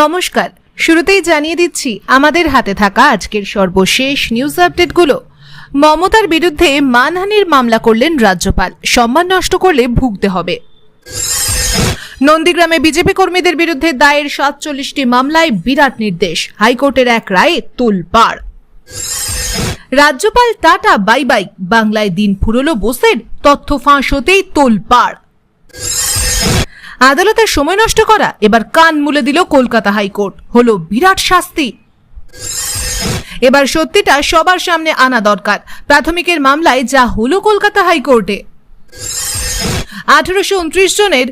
নমস্কার। শুরুতেই জানিয়ে দিচ্ছি, আমাদের হাতে থাকা আজকের সর্বশেষ নিউজ আপডেটগুলো মমতার বিরুদ্ধে মানহানির মামলা করলেন রাজ্যপাল। সম্মান নষ্ট করলে ভুগতে হবে। নন্দীগ্রামে বিজেপি কর্মীদের বিরুদ্ধে দায়ের সাতচল্লিশটি মামলায় বিরাট নির্দেশ। হাইকোর্টের এক রায়ে তোলপাড় রাজ্যপাল টাটা, বাই বাই। বাংলায় দিন ফুরলো বোসের তথ্য ফাঁস হতেই তোলপাড় আদালতের সময় নষ্ট করা, এবার কান মুলে দিল কলকাতা হাইকোর্ট। হলো বিরাট শাস্তি। এবার সত্যিটা সবার সামনে আনা দরকার। প্রাথমিকের মামলায় যা হলো কলকাতা হাইকোর্টে। আঠারোশো উনত্রিশ জনের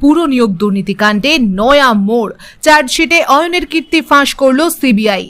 পুরো নিয়োগ দুর্নীতি কাণ্ডে নয়া মোড়। চার্জশিটে অয়নের কীর্তি ফাঁস করল সিবিআই।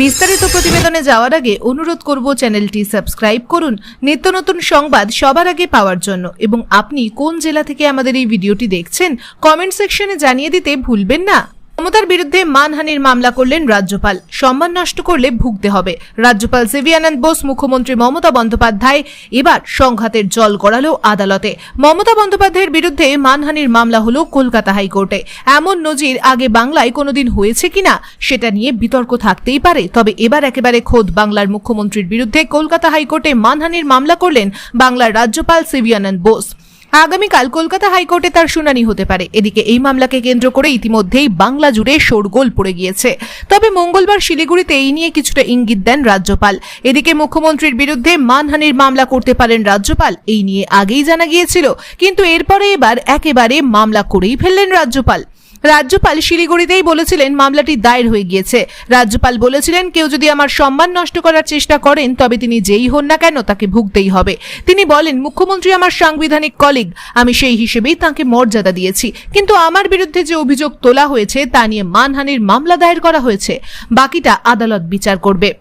বিস্তারিত প্রতিবেদনে যাওয়ার আগে অনুরোধ করব চ্যানেলটি সাবস্ক্রাইব করুন। নিত্য নতুন সংবাদ সবার আগে পাওয়ার জন্য। এবং আপনি কোন জেলা থেকে আমাদের এই ভিডিওটি দেখছেন, কমেন্ট সেকশনে জানিয়ে দিতে ভুলবেন না। মমতার বিরুদ্ধে মানহানির মামলা করলেন রাজ্যপাল। সম্মান নষ্ট করলে ভুগতে হবে। রাজ্যপাল সিভিয়ানন্দ বোস, মুখ্যমন্ত্রী মমতা বন্দ্যোপাধ্যায় এবার সংঘাতের জল গড়ালো আদালতে। মমতা বন্দ্যোপাধ্যায়ের বিরুদ্ধে মানহানির মামলা হলো কলকাতা হাইকোর্টে। এমন নজির আগে বাংলায় কোনোদিন হয়েছে কিনা সেটা নিয়ে বিতর্ক থাকতেই পারে। তবে এবার একেবারে খোদ বাংলার মুখ্যমন্ত্রীর বিরুদ্ধে কলকাতা হাইকোর্টে মানহানির মামলা করলেন বাংলার রাজ্যপাল সিভিয়ানন্দ বোস। আগামীকাল কলকাতা হাইকোর্টে তার শুনানি হতে পারে। এদিকে এই মামলাকে কেন্দ্র করে ইতিমধ্যেই বাংলা জুড়ে শোরগোল পড়ে গিয়েছে। তবে মঙ্গলবার শিলিগুড়িতে এই নিয়ে কিছুটা ইঙ্গিত দেন রাজ্যপাল। এদিকে মুখ্যমন্ত্রীর বিরুদ্ধে মানহানির মামলা করতে পারেন রাজ্যপাল। এই নিয়ে আগেই জানা গিয়েছিল, কিন্তু এরপরে এবার একেবারে মামলা করেই ফেললেন রাজ্যপাল। রাজ্যপাল শিলিগুড়িতেই বলেছিলেন মামলাটি দায়ের হয়ে গিয়েছে। রাজ্যপাল বলেছিলেন, কেউ যদি আমার সম্মান নষ্ট করার চেষ্টা করেন, তবে তিনি যেই হন না কেন তাকে ভুগতেই হবে। তিনি বলেন, মুখ্যমন্ত্রী আমার সাংবিধানিক কলিগ, আমি সেই হিসেবেই তাকে মর্যাদা দিয়েছি। কিন্তু আমার বিরুদ্ধে যে অভিযোগ তোলা হয়েছে, তা নিয়ে মানহানির মামলা দায়ের করা হয়েছে। বাকিটা আদালত বিচার করবে।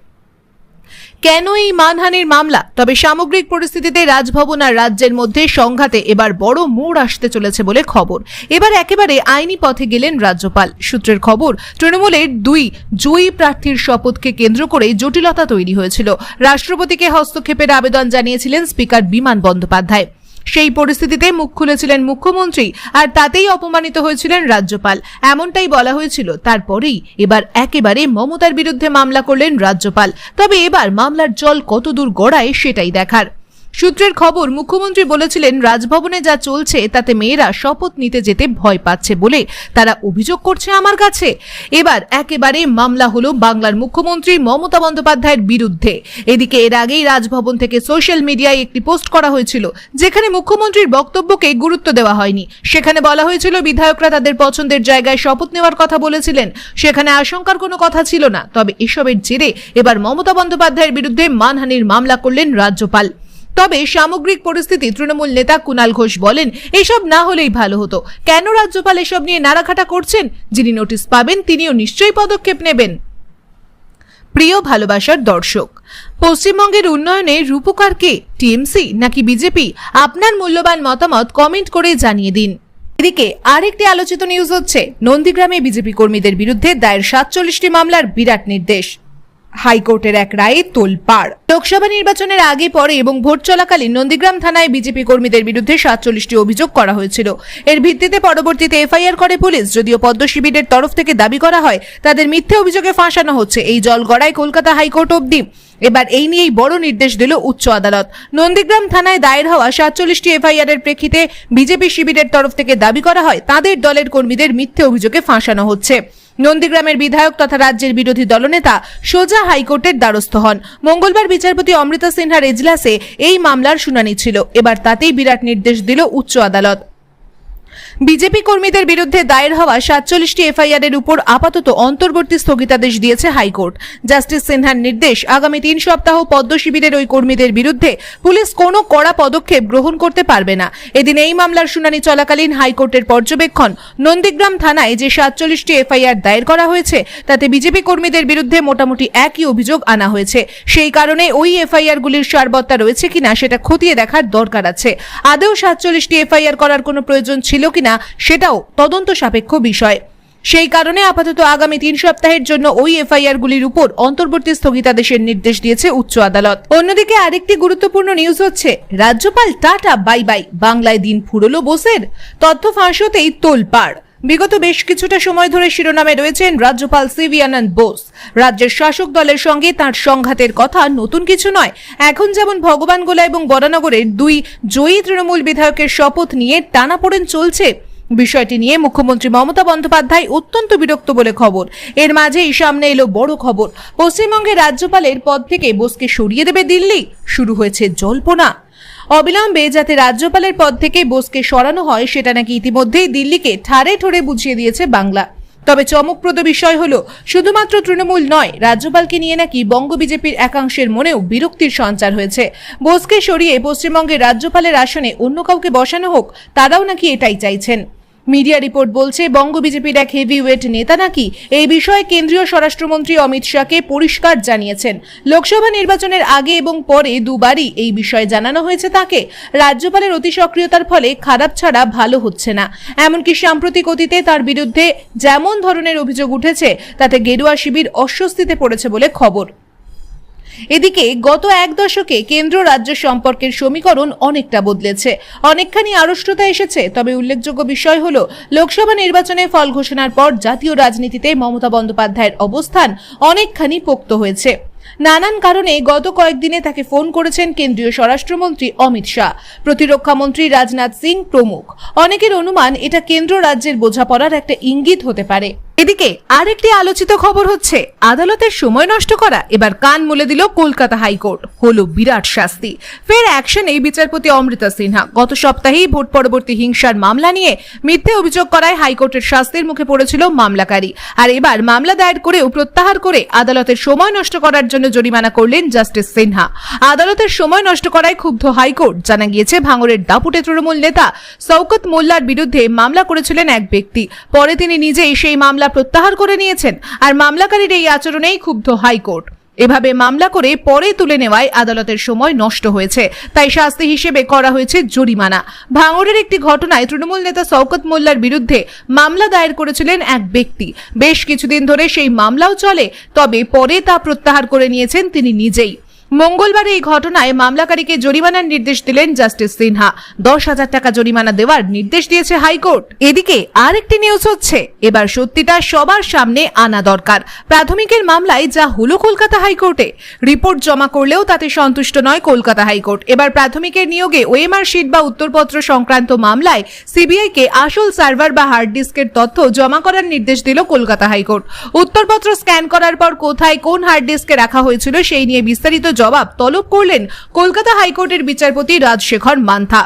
কেন এই মানহানির মামলা? তবে সামগ্রিক পরিস্থিতিতে রাজভবন আর রাজ্যের মধ্যে সংঘাতে এবার বড় মোড় আসতে চলেছে বলে খবর। এবার একেবারে আইনি পথে গেলেন রাজ্যপাল। সূত্রের খবর, তৃণমূলের দুই জয়ী প্রার্থীর শপথকে কেন্দ্র করে জটিলতা তৈরি হয়েছিল। রাষ্ট্রপতিকে হস্তক্ষেপের আবেদন জানিয়েছিলেন স্পিকার বিমান বন্দ্যোপাধ্যায়। সেই পরিস্থিতিতে মুখ খুলেছিলেন মুখ্যমন্ত্রী আর তাতেই অপমানিত হয়েছিলেন রাজ্যপাল। এমনটাই বলা হয়েছিল। তারপরেই এবার একেবারে মমতার বিরুদ্ধে মামলা করলেন রাজ্যপাল। তবে এবার মামলার জল কতদূর গড়ায় সেটাই দেখার। সূত্রের খবর, মুখ্যমন্ত্রী বলেছিলেন, রাজভবনে যা চলছে, তাতে মেয়েরা শপথ নিতে যেতে ভয় পাচ্ছে বলে তারা অভিযোগ করছে আমার কাছে। এবার একেবারে মামলা হলো বাংলার মুখ্যমন্ত্রী মমতা বন্দ্যোপাধ্যায়ের বিরুদ্ধে। এদিকে এর আগেই রাজভবন থেকে সোশ্যাল মিডিয়ায় একটি পোস্ট করা হয়েছিল, যেখানে মুখ্যমন্ত্রীর বক্তব্যকে গুরুত্ব দেওয়া হয়নি। সেখানে বলা হয়েছিল, বিধায়করা তাদের পছন্দের জায়গায় শপথ নেওয়ার কথা বলেছিলেন। সেখানে আশঙ্কার কোনো কথা ছিল না। তবে এসবের জেরে এবার মমতা বন্দ্যোপাধ্যায়ের বিরুদ্ধে মানহানির মামলা করলেন রাজ্যপাল। তবে সামগ্রিক পরিস্থিতি তৃণমূল নেতা কুনাল ঘোষ বলেন, এসব না হলেই ভালো হতো। কেন রাজ্যপাল এসব নিয়ে নাড়াঘাটা করছেন? যিনি নোটিশ পাবেন, তিনিও নিশ্চয়ই পদক্ষেপ নেবেন। প্রিয় ভালোবাসার দর্শক, পশ্চিমবঙ্গের উন্নয়নে রূপকার কে? টিএমসি নাকি বিজেপি? আপনার মূল্যবান মতামত কমেন্ট করে জানিয়ে দিন। এদিকে আরেকটি আলোচিত নিউজ হচ্ছে, নন্দীগ্রামে বিজেপি কর্মীদের বিরুদ্ধে দায়ের সাতচল্লিশটি মামলার বিরাট নির্দেশ। হাইকোর্টের এক রায়ে তোলপাড়। লোকসভা নির্বাচনের আগে পরে এবং ভোট চলাকালীন নন্দীগ্রাম থানায় বিজেপি কর্মীদের বিরুদ্ধে সাতচল্লিশটি অভিযোগ করা হয়েছিল। এর ভিত্তিতে পরবর্তীতে এফআইআর করে পুলিশ, যদিও পদ্ম শিবিরের তরফ থেকে দাবি করা হয়, তাদের মিথ্যে অভিযোগে ফাঁসানো হচ্ছে। এই জল গড়ায় কলকাতা হাইকোর্ট অবধি। এবার এই নিয়েই বড় নির্দেশ দিল উচ্চ আদালত। নন্দীগ্রাম থানায় দায়ের হওয়া সাতচল্লিশটি এফআইআর এর প্রেক্ষিতে বিজেপি শিবিরের তরফ থেকে দাবি করা হয়, তাদের দলের কর্মীদের মিথ্যে অভিযোগে ফাঁসানো হচ্ছে। নন্দীগ্রামের বিধায়ক তথা রাজ্যের বিরোধী দলনেতা সোজা হাইকোর্টের দ্বারস্থ হন। মঙ্গলবার বিচারপতি অমৃতা সিনহার এজলাসে এই মামলার শুনানি ছিল। এবার তাতেই বিরাট নির্দেশ দিল উচ্চ আদালত। বিজেপি কর্মীদের বিরুদ্ধে দায়ের হওয়া সাতচল্লিশটি এফআইআর এর উপর আপাতত অন্তর্বর্তী স্থগিতাদেশ দিয়েছে হাইকোর্ট। জাস্টিস সিনহার নির্দেশ আগামী তিন সপ্তাহ পদ্ম শিবিরের ওই কর্মীদের বিরুদ্ধে পুলিশ কোনো কড়া পদক্ষেপ গ্রহণ করতে পারবে না। এদিন এই মামলার শুনানি চলাকালীন হাইকোর্টের পর্যবেক্ষণ নন্দীগ্রাম থানায় যে সাতচল্লিশটি এফআইআর দায়ের করা হয়েছে, তাতে বিজেপি কর্মীদের বিরুদ্ধে মোটামুটি একই অভিযোগ আনা হয়েছে। সেই কারণে ওই এফআইআর গুলির সারবত্তা রয়েছে কিনা সেটা খতিয়ে দেখার দরকার আছে। আদৌ সাতচল্লিশটি এফআইআর করার কোনো প্রয়োজন ছিল কিনা সেটাও তদন্ত সাপেক্ষ বিষয়। সেই কারণে আপাতত আগামী তিন সপ্তাহের জন্য ওই এফআইআর গুলির উপর অন্তর্বর্তী স্থগিতাদেশের নির্দেশ দিয়েছে উচ্চ আদালত। অন্যদিকে আরেকটি গুরুত্বপূর্ণ নিউজ হচ্ছে, রাজ্যপাল টাটা, বাই বাই, বাংলায় দিন ফুরলো বোসের তথ্য ফাঁস হতেই তোলপাড়। বিগত বেশ কিছুটা সময় ধরে শিরোনামে রয়েছেন রাজ্যপাল সিভি আনন্দ বোস। রাজ্যের শাসক দলের সঙ্গে তার সংঘাতের কথা নতুন কিছু নয়। এখন যেমন ভগবানগোলা এবং বরানগরের দুই জয়ী তৃণমূল বিধায়কের শপথ নিয়ে টানাপোড়েন চলছে। বিষয়টি নিয়ে মুখ্যমন্ত্রী মমতা বন্দ্যোপাধ্যায় অত্যন্ত বিরক্ত বলে খবর। এর মাঝেই সামনে এলো বড় খবর। পশ্চিমবঙ্গের রাজ্যপালের পদ থেকে বোসকে সরিয়ে দেবে দিল্লি। শুরু হয়েছে জল্পনা। অবিলম্বে যাতে রাজ্যপালের পদ থেকে বোসকে সরানো হয়, সেটা নাকি ইতিমধ্যেই দিল্লিকে ঠারে ঠোরে বুঝিয়ে দিয়েছে বাংলা। তবে চমকপ্রদ বিষয় হল, শুধুমাত্র তৃণমূল নয়, রাজ্যপালকে নিয়ে নাকি বঙ্গ বিজেপির একাংশের মনেও বিরক্তির সঞ্চার হয়েছে। বোসকে সরিয়ে পশ্চিমবঙ্গের রাজ্যপালের আসনে অন্য কাউকে বসানো হোক, তারাও নাকি এটাই চাইছেন। মিডিয়া রিপোর্ট বলছে, বঙ্গ বিজেপির এক হেভিওয়েট নেতা নাকি এই বিষয়ে কেন্দ্রীয় স্বরাষ্ট্রমন্ত্রী অমিত শাহকে পরিষ্কার জানিয়েছেন। লোকসভা নির্বাচনের আগে এবং পরে দুবারই এই বিষয়ে জানানো হয়েছে তাকে। রাজ্যপালের অতি সক্রিয়তার ফলে খারাপ ছাড়া ভালো হচ্ছে না। এমনকি সাম্প্রতিক অতীতে তার বিরুদ্ধে যেমন ধরনের অভিযোগ উঠেছে, তাতে গেরুয়া শিবির অস্বস্তিতে পড়েছে বলে খবর। এদিকে গত এক দশকে কেন্দ্র রাজ্য সম্পর্কের সমীকরণ অনেকটা বদলেছে। অনেকখানি আড়ষ্টতা এসেছে, তবে উল্লেখযোগ্য বিষয় হল, লোকসভা নির্বাচনে ফল ঘোষণার পর জাতীয় রাজনীতিতে মমতা বন্দ্যোপাধ্যায়ের অবস্থান অনেকখানি পোক্ত হয়েছে। নানান কারণে গত কয়েকদিনে তাকে ফোন করেছেন কেন্দ্রীয় স্বরাষ্ট্রমন্ত্রী অমিত শাহ। প্রতিরক্ষা মন্ত্রী রাজনাথ সিং প্রমুখ। অনেকের অনুমান এটা কেন্দ্র রাজ্যের বোঝাপড়ার একটা ইঙ্গিত হতে পারে। এদিকে আরেকটি আলোচিত খবর হচ্ছে, আদালতের সময় নষ্ট করা, এবার কান মুলে দিল কলকাতা হাইকোর্ট, হলো বিরাট শাস্তি। ফের অ্যাকশন এই বিচারপতি অমৃতা সিনহা, গত সপ্তাহেই ভোট পরবর্তী হিংসার মামলা নিয়ে মিথ্যে অভিযোগ করায় হাইকোর্টের শাস্তির মুখে পড়েছিল মামলাকারী। আর এবার মামলা দায়ের করেও প্রত্যাহার করে আদালতের সময় নষ্ট করার জন্য জরিমানা করলেন জাস্টিস সিনহা। আদালতের সময় নষ্ট করায় ক্ষুব্ধ হাইকোর্ট, জানা গিয়েছে ভাঙড়ের দাপুটে তৃণমূল নেতা সৌকত মোল্লার বিরুদ্ধে মামলা করেছিলেন এক ব্যক্তি। পরে তিনি নিজেই সেই মামলা প্রত্যাহার করে নিয়েছেন আর মামলাকারীর এই আচরণেই ক্ষুব্ধ হাইকোর্ট। এভাবে মামলা করে পরে তুলে নেওয়ায় আদালতের সময় নষ্ট হয়েছে। তাই শাস্তি হিসেবে করা হয়েছে জরিমানা। ভাঙড়ের একটি ঘটনায় তৃণমূল নেতা শওকত মোল্লার বিরুদ্ধে মামলা দায়ের করেছিলেন এক ব্যক্তি। বেশ কিছুদিন ধরে সেই মামলাও চলে, তবে পরে তা প্রত্যাহার করে নিয়েছেন তিনি নিজেই। মঙ্গলবার এই ঘটনায় মামলাকারীকে জরিমানার নির্দেশ দিলেন জাস্টিস সিনহা। দশ হাজার টাকা জরিমানা দেওয়ার নির্দেশ দিয়েছে হাইকোর্ট। এদিকে আরেকটি নিউজ হচ্ছে, এবার সত্যিটা সবার সামনে আনা দরকার। প্রাথমিকের মামলায় যা হলো কলকাতা হাইকোর্টে, রিপোর্ট জমা করলেও তাতে সন্তুষ্ট নয় কলকাতা হাইকোর্ট। এবার প্রাথমিকের নিয়োগে ওএমআর শিট বা উত্তরপত্র সংক্রান্ত মামলায় সিবিআইকে আসল সার্ভার বা হার্ড ডিস্কের তথ্য জমা করার নির্দেশ দিল কলকাতা হাইকোর্ট। উত্তরপত্র স্ক্যান করার পর কোথায় কোন হার্ড ডিস্কে রাখা হয়েছিল সেই নিয়ে বিস্তারিত জবাব তলব করলেন কলকাতা হাইকোর্টের বিচারপতি রাজশেখর মান্থা।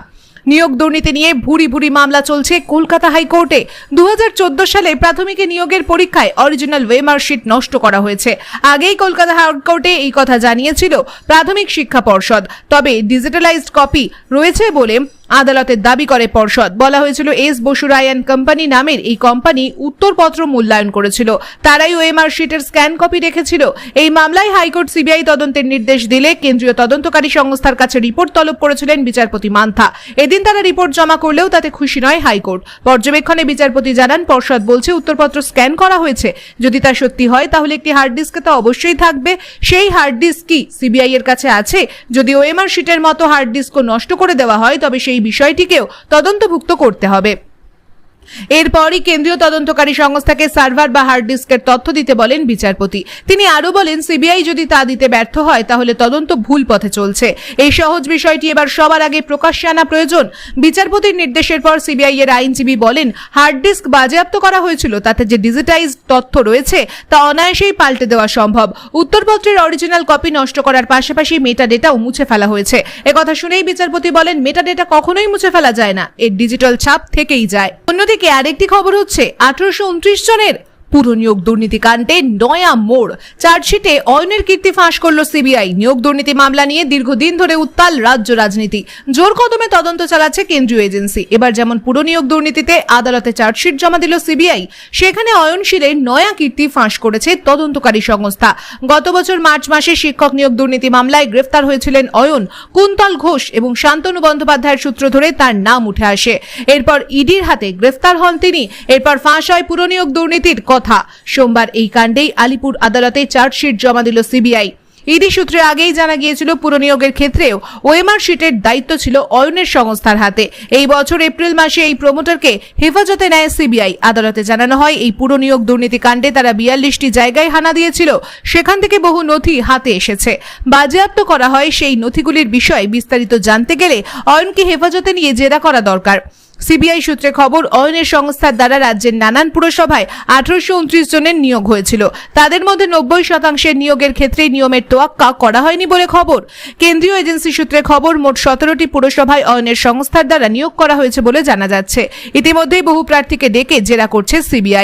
নিয়োগ দুর্নীতি নিয়ে ভুরি ভুরি মামলা চলছে কলকাতা হাইকোর্টে। দুহাজার চোদ্দ সালে প্রাথমিকে নিয়োগের পরীক্ষায় অরিজিনাল ওয়েমার্কশিট নষ্ট করা হয়েছে। আগেই কলকাতা হাইকোর্টে এই কথা জানিয়েছিল প্রাথমিক শিক্ষা পর্ষদ। তবে ডিজিটালাইজড কপি রয়েছে বলে আদালতের দাবি করে পর্ষদ। বলা হয়েছিল, এস বসুরায়ন কোম্পানি নামের এই কোম্পানি উত্তরপত্র মূল্যায়ন করেছিল। তারাই ওএমআর শিটের স্ক্যান কপি রেখেছিল। এই মামলায় হাইকোর্ট সিবিআই তদন্তের নির্দেশ দিলে কেন্দ্রীয় তদন্তকারী সংস্থার কাছে রিপোর্ট তলব করেছিলেন বিচারপতি মান্থা। এদিন তারা রিপোর্ট জমা করলেও তাতে খুশি নয় হাইকোর্ট। পর্যবেক্ষণে বিচারপতি জানান, পর্ষদ বলছে, উত্তরপত্র স্ক্যান করা হয়েছে। যদি তা সত্যি হয়, তাহলে একটি হার্ড ডিস্কে তা অবশ্যই থাকবে। সেই হার্ড ডিস্ক কি? সিবিআই এর কাছে আছে। যদি ওএমআর শিটের মতো হার্ড ডিস্কও নষ্ট করে দেওয়া হয়, তবে সেই বিষয়টিকেও তদন্তভুক্ত করতে হবে। এরপরই কেন্দ্রীয় তদন্তকারী সংস্থাকে সার্ভার বা হার্ড ডিস্কের তথ্য দিতে বলেন বিচারপতি। তিনি আরও বলেন, সিবিআই যদি তা দিতে ব্যর্থ হয়, তাহলে তদন্ত ভুল পথে চলছে। এই সহজ বিষয়টি এবার সবার আগে প্রকাশ্যে আনা প্রয়োজন। বিচারপতির নির্দেশের পর সিবিআই এর আইনজীবী বলেন, হার্ড ডিস্ক বাজেয়াপ্ত করা হয়েছিল, তাতে যে ডিজিটাইজ তথ্য রয়েছে, তা অনায়াসেই পাল্টে দেওয়া সম্ভব। উত্তরপত্রের অরিজিনাল কপি নষ্ট করার পাশাপাশি মেটা ডেটাও মুছে ফেলা হয়েছে। একথা শুনেই বিচারপতি বলেন মেটা ডেটা কখনোই মুছে ফেলা যায় না। এর ডিজিটাল ছাপ থেকেই যায়। অন্যদিকে আরেকটি খবর হচ্ছে আঠারোশো উনত্রিশ জনের পুরো নিয়োগ দুর্নীতি কাণ্ডে নয়া মোড়। চার্জশিটে অয়নের কীর্তি ফাঁস করল সিবিআই। নিয়োগ দুর্নীতি মামলা নিয়ে দীর্ঘদিন ধরে উত্তাল রাজ্য রাজনীতি। জোর কদমে তদন্ত চালাচ্ছে কেন্দ্রীয় এজেন্সি। এবার যেমন পুরো নিয়োগ দুর্নীতিতে আদালতে চার্জশিট জমা দিল সিবিআই, সেখানে অয়নশীলের নয়া কীর্তি ফাঁস করেছে তদন্তকারী সংস্থা। গত বছর মার্চ মাসে শিক্ষক নিয়োগ দুর্নীতি মামলায় গ্রেফতার হয়েছিলেন অয়ন, কুন্তল ঘোষ এবং শান্তনু বন্দ্যোপাধ্যায়ের সূত্র ধরে তার নাম উঠে আসে। এরপর ইডির হাতে গ্রেফতার হন তিনি। এরপর ফাঁস হয় পুরনিয়োগ দুর্নীতির কথা সোমবার এই কাণ্ডেই আলিপুর আদালতে চার্জশিট জমা দিল সিবিআই। ইডি সূত্রে আগেই জানা গিয়েছিল, পুরনিয়োগের ক্ষেত্রেও ওএমআর শিটের দায়িত্ব ছিল অয়নের সংস্থার হাতে। এই বছর এপ্রিল মাসে এই প্রমোটারকে হেফাজতে নেয় সিবিআই। আদালতে জানানো হয়, এই পুরনিয়োগ দুর্নীতি কাণ্ডে তারা বিয়াল্লিশটি জায়গায় হানা দিয়েছিল। সেখান থেকে বহু নথি হাতে এসেছে। বাজেয়াপ্ত করা হয় সেই নথিগুলির বিষয়ে বিস্তারিত জানতে গেলে অয়নকে হেফাজতে নিয়ে জেরা করা দরকার। সিবিআই সূত্রে খবর, অয়নের সংস্থার দ্বারা রাজ্যের নানান পুরসভায় আঠারোশো উনত্রিশ জনের নিয়োগ হয়েছিল। তাদের মধ্যে নব্বই শতাংশের নিয়োগের ক্ষেত্রে নিয়মের তোয়াক্কা করা হয়নি বলে খবর। কেন্দ্রীয় এজেন্সি সূত্রে খবর, মোট সতেরোটি পুরসভায় অয়নের সংস্থার দ্বারা নিয়োগ করা হয়েছে বলে জানা যাচ্ছে। ইতিমধ্যেই বহু প্রার্থীকে ডেকে জেরা করছে সিবিআই।